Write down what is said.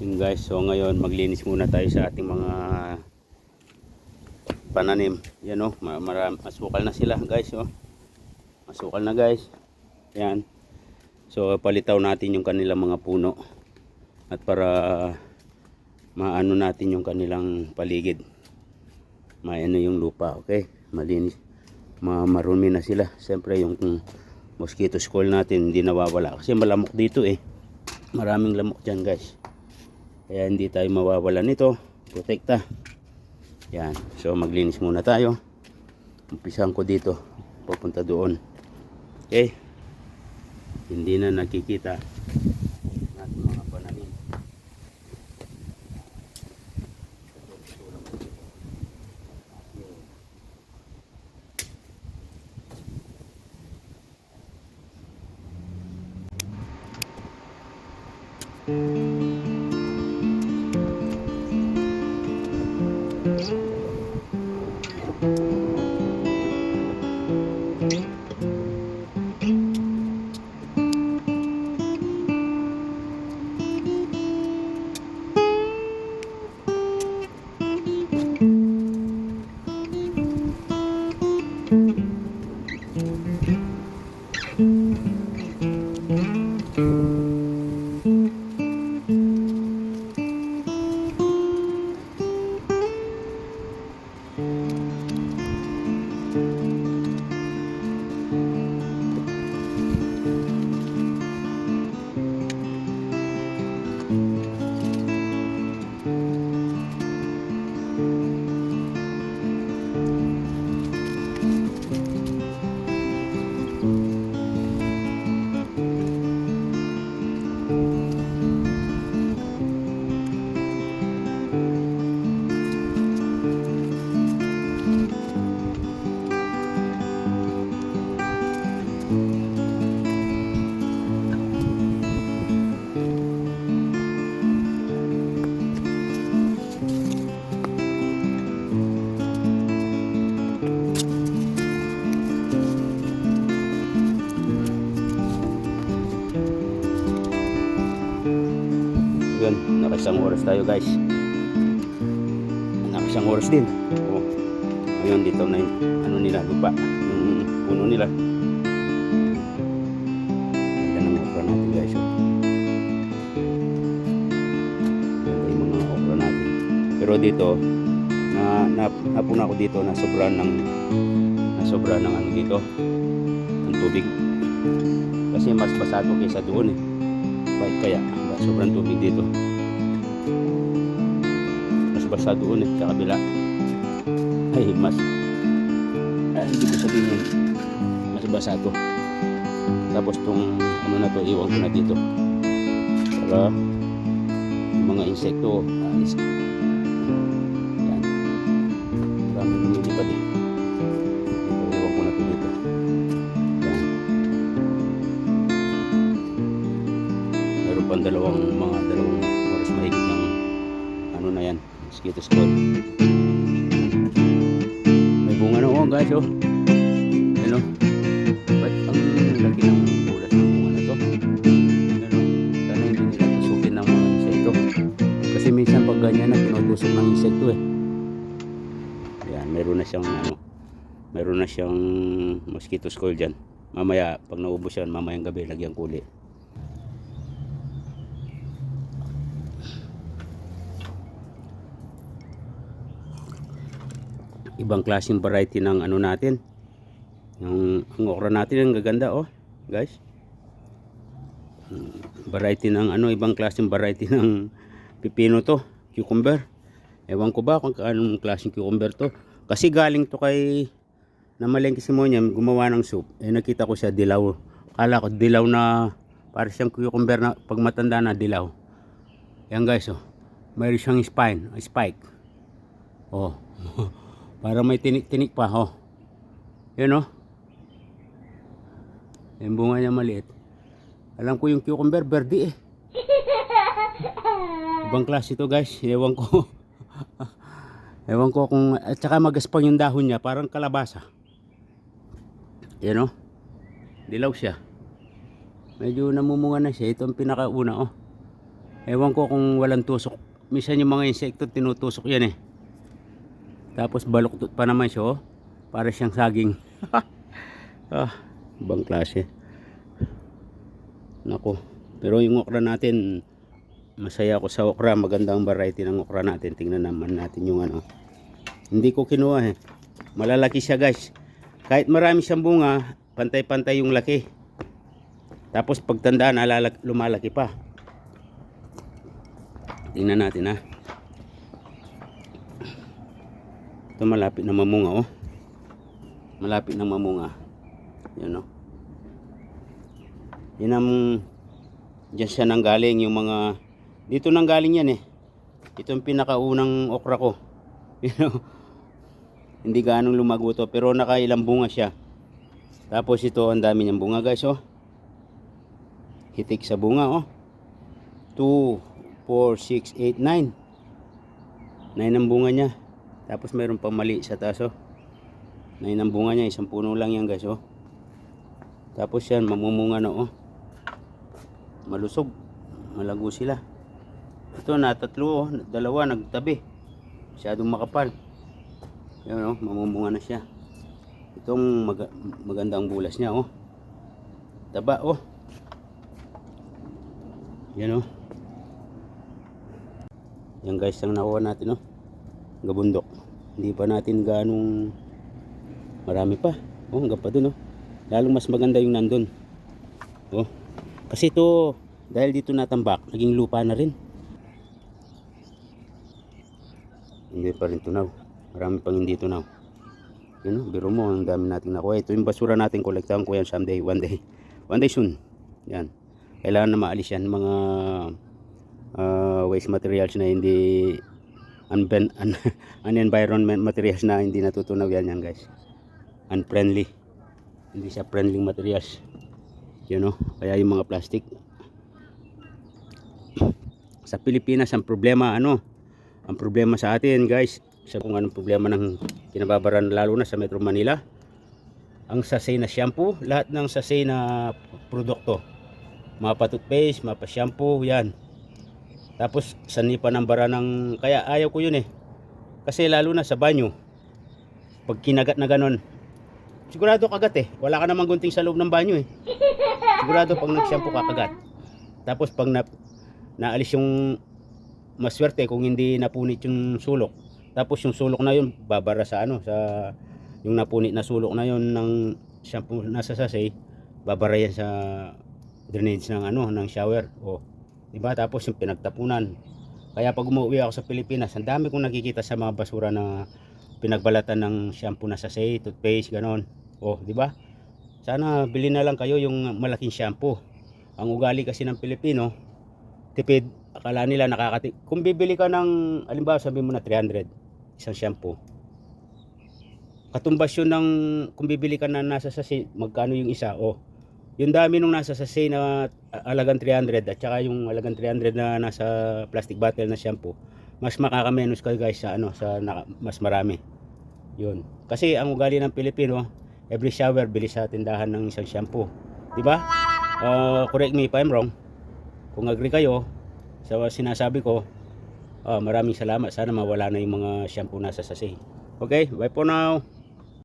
Yun guys, so ngayon maglinis muna tayo sa ating mga pananim. Yan oh, ma- maram, masukal na sila guys oh. Masukal na guys. Yan. So palitaw natin yung kanilang mga puno. At para maano natin yung kanilang paligid. Maano yung lupa, okay? Malinis. Ma marumi na sila. Siyempre yung mosquito skull natin hindi nawawala kasi malamok dito eh. Maraming lamok dyan guys. Kaya hindi tayo mawawala nito. Protekta. Yan. So maglinis muna tayo. Umpisahan ko dito. Pupunta doon. Okay. Hindi na nakikita Yun, nakisang oras tayo guys. Nakisang oras din. Oh. Ngayon dito na yung ano nila, lupa. Yung puno nila. Ganda ng okra natin guys. Oh. Ganda yung mga okra natin. Pero dito, na, na, napuna ako dito na sobrang ng na sobrang ng ano dito ng tubig kasi mas basado kaysa doon eh bakit kaya? Ba- sobrang tubig dito. Mas basa doon eh sa kabila. Ay mas. Ay, hindi ko sabihin mas basa to. Tapos tong ano na to iwan ko na dito. Para yung mga insekto alis mosquito squad may bunga na oh guys oh. Ano? Ba't ang laki ng bulas ng bunga na to? Ano? Sana hindi nila tusukin ng mga insekto. Kasi minsan pag ganyan na tinutusok ng insekto eh. Yan meron na siyang ano meron na siyang mosquito skull dyan. Mamaya pag naubos yan mamayang gabi lagyan kuli ibang klaseng variety ng ano natin. Yung ang okra natin ang gaganda oh guys. Mm, variety ng ano ibang klaseng variety ng pipino to cucumber. Ewan ko ba kung anong klaseng cucumber to. Kasi galing to kay na malengke si Monya gumawa ng soup. Eh nakita ko siya dilaw. Kala ko dilaw na para siyang cucumber na pag matanda na dilaw. Yan guys oh. Mayroon siyang spine spike. Oh para may tinik-tinik pa oh. Yun oh. Yung bunga niya maliit. Alam ko yung cucumber verde eh. Ibang klase to guys. Ewan ko. Ewan ko kung at saka magaspang yung dahon niya. Parang kalabasa. Yan oh. Dilaw siya. Medyo namumunga na siya. Ito ang pinakauna oh. Ewan ko kung walang tusok. Minsan yung mga insekto tinutusok yan eh. Tapos baluktot pa naman siya oh. Para siyang saging. ah, ibang klase. Nako. Pero yung okra natin, masaya ako sa okra. Magandang variety ng okra natin. Tingnan naman natin yung ano. Hindi ko kinuha eh. Malalaki siya guys. Kahit marami siyang bunga, pantay-pantay yung laki. Tapos pagtandaan, lumalaki pa. Tingnan natin ha. Ito malapit na mamunga oh. Malapit na mamunga. Yan oh. Yan ang Diyan siya nanggaling yung mga dito nanggaling yan eh. Ito yung pinakaunang okra ko. You know, hindi ganong lumago to pero nakailang bunga siya. Tapos ito ang dami niyang bunga guys oh. Hitik sa bunga oh. 2 4 6 8 9. 9 ang bunga niya. Tapos mayroon pa mali sa taas oh. 9 ang bunga niya, isang puno lang yan guys oh. Tapos yan mamumunga na oh. Malusog. Malago sila. Ito na tatlo oh, dalawa nagtabi. Masyadong makapal. Yan oh, mamumunga na siya. Itong mag- magandang bulas niya oh. Taba oh. Yan oh. Yan guys ang nakuha natin oh. Gabundok. Hindi pa natin ganong marami pa. Oh, hanggang pa dun oh. Lalong mas maganda yung nandun. Oh. Kasi ito dahil dito natambak, naging lupa na rin. Hindi pa rin tunaw. Marami pang hindi tunaw. Yun oh, biro mo, ang dami nating nakuha. Ito yung basura natin, kolektahan ko yan someday, one day. One day soon. Yan. Kailangan na maalis yan, mga ah, waste materials na hindi unben, un, unenvironment materials na hindi natutunaw yan yan guys. Unfriendly. Hindi siya friendly materials. Yun oh, kaya yung mga plastic. Sa Pilipinas, ang problema ano, ang problema sa atin guys, sa kung anong problema ng kinababaran lalo na sa Metro Manila, ang sachet na shampoo, lahat ng sachet na produkto, mga pa-toothpaste, mga pa-shampoo, yan. Tapos sanipa ng bara ng, kaya ayaw ko yun eh. Kasi lalo na sa banyo, pag kinagat na ganon, sigurado kagat eh. Wala ka namang gunting sa loob ng banyo eh. Sigurado pag nag-shampoo kakagat. Tapos pag na, naalis yung maswerte kung hindi napunit yung sulok. Tapos yung sulok na yun babara sa ano sa yung napunit na sulok na yun ng shampoo nasa sachet babara yan sa drainage ng ano ng shower o di ba tapos yung pinagtapunan. Kaya pag umuwi ako sa Pilipinas ang dami kong nakikita sa mga basura na pinagbalatan ng shampoo na sachet toothpaste ganon. O di ba sana bili na lang kayo yung malaking shampoo. Ang ugali kasi ng Pilipino tipid akala nila nakakati kung bibili ka ng alimbawa sabi mo na 300 isang shampoo. Katumbas yun ng kung bibili ka na nasa sachet magkano yung isa? O yung dami nung nasa sachet na alagang 300 at saka yung alagang 300 na nasa plastic bottle na shampoo mas makakamenos ka guys sa ano sa naka- mas marami yun kasi ang ugali ng Pilipino every shower bili sa tindahan ng isang shampoo di ba Ah, correct me if I'm wrong kung agree kayo sa sinasabi ko, ah, maraming salamat. Sana mawala na yung mga shampoo na sa sachet. Okay, bye for now.